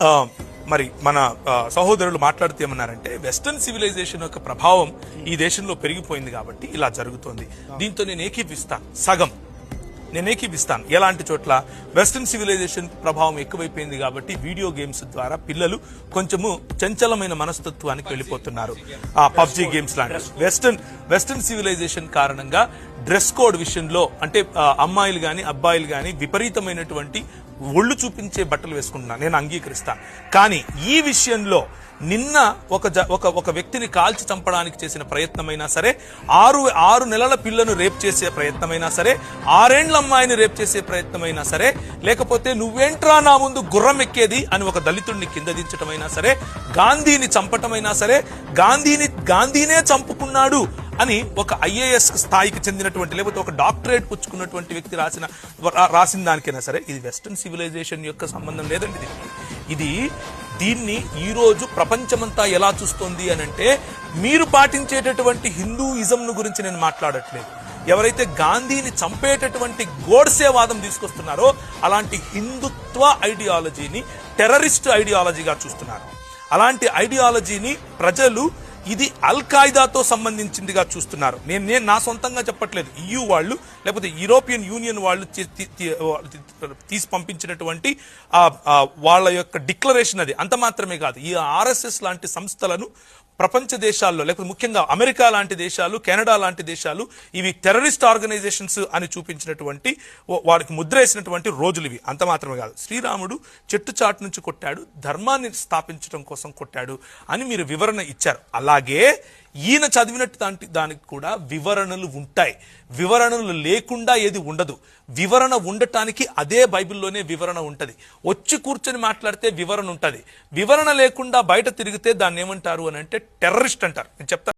ఆ, మరి మన సహోదరులు మాట్లాడుతూ ఏమన్నారంటే వెస్టర్న్ సివిలైజేషన్ యొక్క ప్రభావం ఈ దేశంలో పెరిగిపోయింది కాబట్టి ఇలా జరుగుతోంది. దీంతో నేను ఏకీపిస్తాను సగం. నేను ఏకీపిస్తాను ఎలాంటి చోట్ల వెస్టర్న్ సివిలైజేషన్ ప్రభావం ఎక్కువైపోయింది కాబట్టి వీడియో గేమ్స్ ద్వారా పిల్లలు కొంచెము చంచలమైన మనస్తత్వానికి వెళ్ళిపోతున్నారు. ఆ పబ్జి గేమ్స్ లాంటి వెస్టర్న్ వెస్టర్న్ సివిలైజేషన్ కారణంగా డ్రెస్ కోడ్ విషయంలో అంటే అమ్మాయిలు గాని అబ్బాయిలు గాని విపరీతమైనటువంటి ఒళ్ళు చూపించే బట్టలు వేసుకుంటున్నాను నేను అంగీకరిస్తాను. కానీ ఈ విషయంలో నిన్న ఒక ఒక ఒక వ్యక్తిని కాల్చి చంపడానికి చేసిన ప్రయత్నమైనా సరే ఆరు ఆరు నెలల పిల్లను రేప్ చేసే ప్రయత్నమైనా సరే ఆరేండ్ల అమ్మాయిని రేప్ చేసే ప్రయత్నమైనా సరే లేకపోతే నువ్వేంట్రా నా ముందు గుర్రం ఎక్కేది అని ఒక దళితుడిని కింద దించటమైనా సరే గాంధీని చంపటమైనా సరే గాంధీని గాంధీనే చంపుకున్నాడు అని ఒక ఐఏఎస్ స్థాయికి చెందినటువంటి లేకపోతే ఒక డాక్టరేట్ పుచ్చుకున్నటువంటి వ్యక్తి రాసిన రాసిన దానికైనా సరే ఇది వెస్టర్న్ సివిలైజేషన్ యొక్క సంబంధం లేదండి దీనికి. ఇది దీన్ని ఈ రోజు ప్రపంచమంతా ఎలా చూస్తోంది అని అంటే మీరు పాటించేటటువంటి హిందూయిజంను గురించి నేను మాట్లాడట్లేదు. ఎవరైతే గాంధీని చంపేటటువంటి గోడ్సేవాదం తీసుకొస్తున్నారో అలాంటి హిందుత్వ ఐడియాలజీని టెర్రరిస్ట్ ఐడియాలజీగా చూస్తున్నారు. అలాంటి ఐడియాలజీని ప్రజలు ఇది అల్ ఖాయిదాతో సంబంధించిందిగా చూస్తున్నారు. నేను నేను నా సొంతంగా చెప్పట్లేదు. EU వాళ్ళు లేకపోతే యూరోపియన్ యూనియన్ వాళ్ళు తీసి పంపించినటువంటి వాళ్ళ యొక్క డిక్లరేషన్ అది. అంత మాత్రమే కాదు. ఈ ఆర్ఎస్ఎస్ లాంటి సంస్థలను ప్రపంచ దేశాల్లో లేకపోతే ముఖ్యంగా అమెరికా లాంటి దేశాలు కెనడా లాంటి దేశాలు ఇవి టెర్రరిస్ట్ ఆర్గనైజేషన్స్ అని చూపించినటువంటి వారికి ముద్రేసినటువంటి రోజులు ఇవి. అంత మాత్రమే కాదు. శ్రీరాముడు చెట్టు చాటు నుంచి కొట్టాడు ధర్మాన్ని స్థాపించడం కోసం కొట్టాడు అని మీరు వివరణ ఇచ్చారు. అలా అలాగే ఈయన చదివినట్టు దాంటి దానికి కూడా వివరణలు ఉంటాయి. వివరణలు లేకుండా ఏది ఉండదు. వివరణ ఉండటానికి అదే బైబిల్లోనే వివరణ ఉంటది. వచ్చి కూర్చొని మాట్లాడితే వివరణ ఉంటది. వివరణ లేకుండా బయట తిరిగితే దాన్ని ఏమంటారు అని అంటే టెర్రరిస్ట్ అంటారు. నేను చెప్తాను